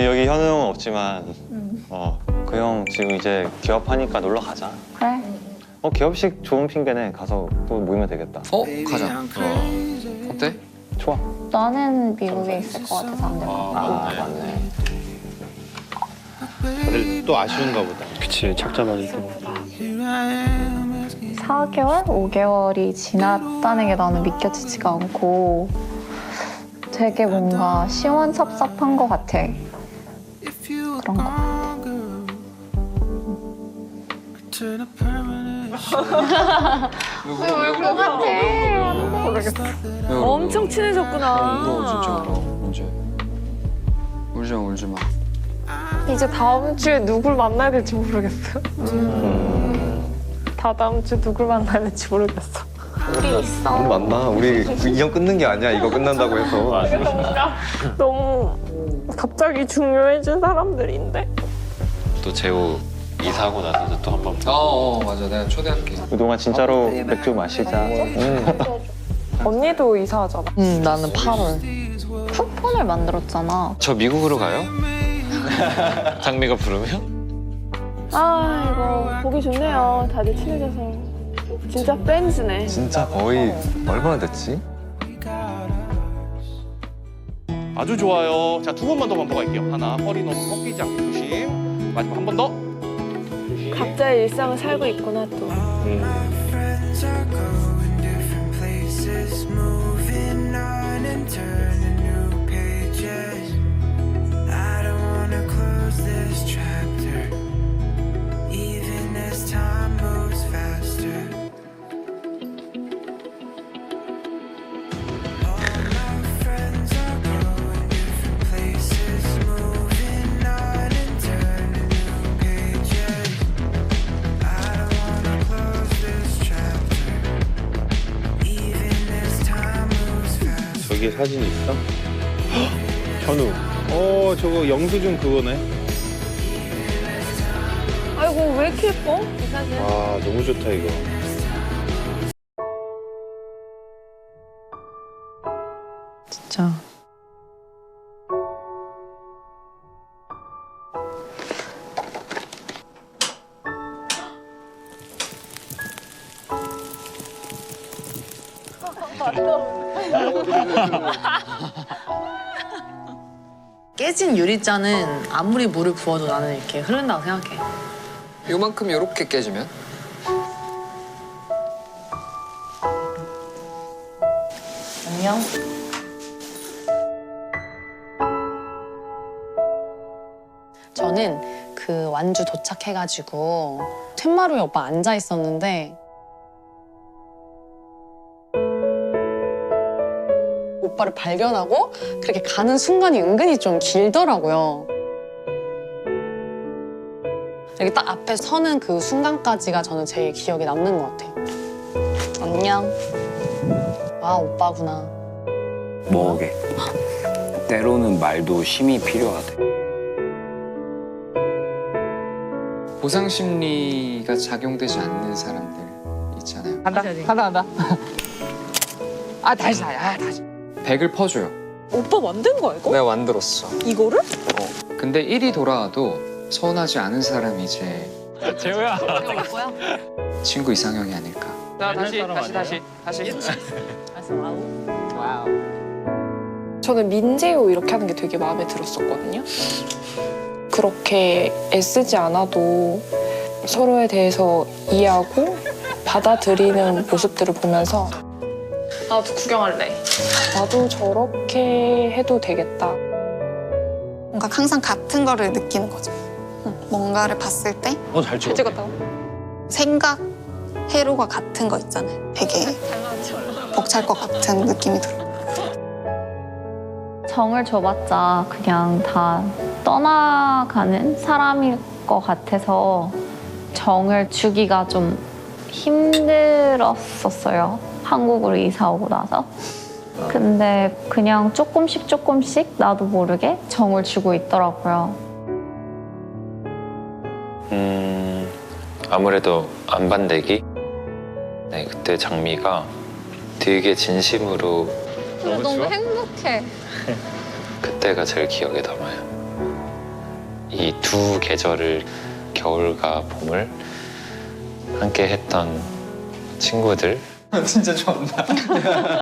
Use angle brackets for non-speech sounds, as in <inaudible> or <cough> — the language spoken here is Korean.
여기 현우 형은 없지만 어 그 형 지금 이제 기업하니까 놀러 가자. 그래. 어 기업식 좋은 핑계네. 가서 또 모이면 되겠다. 어? 가자. 어. 어때? 좋아. 너는 미국에 있을 것 같아서 안 될 것 같아. 아 맞네. 다들 또 아쉬운가 보다. 그치 작자마자 4개월, 5개월이 지났다는 게 나는 믿겨지지가 않고 되게 뭔가 시원섭섭한 것 같아. 그런 거. 같아? 엄청 친해졌구나. 너 진짜 울어. 언제? 울지 마, 울지 마. 이제 다음 주에 누굴 만나야 될지 모르겠어. 다 다음 주에 누굴 만나야 될지 모르겠어. 우리 있어. 맞나? 우리 인연 끊는 게 아니야. 이거 끝난다고 해서. <laughs> 뭔가 너무 갑자기 중요해진 사람들인데. 또 재호 이사하고 나서도 또 한번 어, 어, 맞아. 내가 초대할게. 그동안 진짜로 맥주 마시자. 음. 언니도 이사하잖아. 응, 나는 8월. 쿠폰을 만들었잖아. 저 미국으로 가요? <laughs> 장미가 부르면? 아 이거 보기 좋네요. 다들 친해져서 진짜 팬즈네. 진짜 거의 얼마나 됐지? 아주 좋아요. 자, 두 번만 더 반복할게요. 하나, 허리 너무 꺾이지 않게 조심. 마지막 한 번 더. 각자의 일상을 살고 있구나 또. friends 저기에 사진 있어? 현우. 어, 저거 영수증 그거네. 아이고 왜 이렇게 예뻐? 이 사진. 아, 너무 좋다, 이거. 진짜. 깨진 유리잔은 아무리 물을 부어도 나는 이렇게 흐른다고 생각해. 요만큼 요렇게 깨지면? 안녕. 저는 그 완주 도착해가지고 툇마루에 오빠 앉아 있었는데 오빠를 발견하고 그렇게 가는 순간이 은근히 좀 길더라고요. 이렇게 딱 앞에 서는 그 순간까지가 저는 제일 기억에 남는 것 같아요. 안녕. 아 오빠구나. 뭐게 때로는 말도 힘이 필요하대 보상 심리가 작용되지 않는 사람들 있잖아요. 한다 한다 한다. 아 다시 <laughs> 다시 아 다시. 100을 퍼줘요. 오빠 만든 거야 이거? 내가 만들었어. 이거를? 어. 근데 1이 돌아와도 서운하지 않은 사람이 이제 재호야. 친구 이상형이 아닐까. 자 다시 다시 다시 다시. 와우. 저는 민재호 이렇게 하는 게 되게 마음에 들었었거든요. 그렇게 애쓰지 않아도 서로에 대해서 이해하고 받아들이는 모습들을 보면서 나도 구경할래. 나도 저렇게 해도 되겠다. 뭔가 항상 같은 거를 느끼는 거죠. 뭔가를 봤을 때 어, 잘 찍었다. 찍었다고? 생각, 회로가 같은 거 있잖아요. 되게 벅찰 것 같은 느낌이 들어요. 정을 줘봤자 그냥 다 떠나가는 사람일 것 같아서 정을 주기가 좀 힘들었었어요. 한국으로 이사 오고 나서. 근데 그냥 조금씩 조금씩 나도 모르게 정을 주고 있더라고요. 음 아무래도 안 반대기. 네 그때 장미가 되게 진심으로 너무 행복해. <laughs> 그때가 제일 기억에 남아요. 두 계절을 겨울과 봄을 함께 했던 친구들 <laughs> 진짜 좋아한다.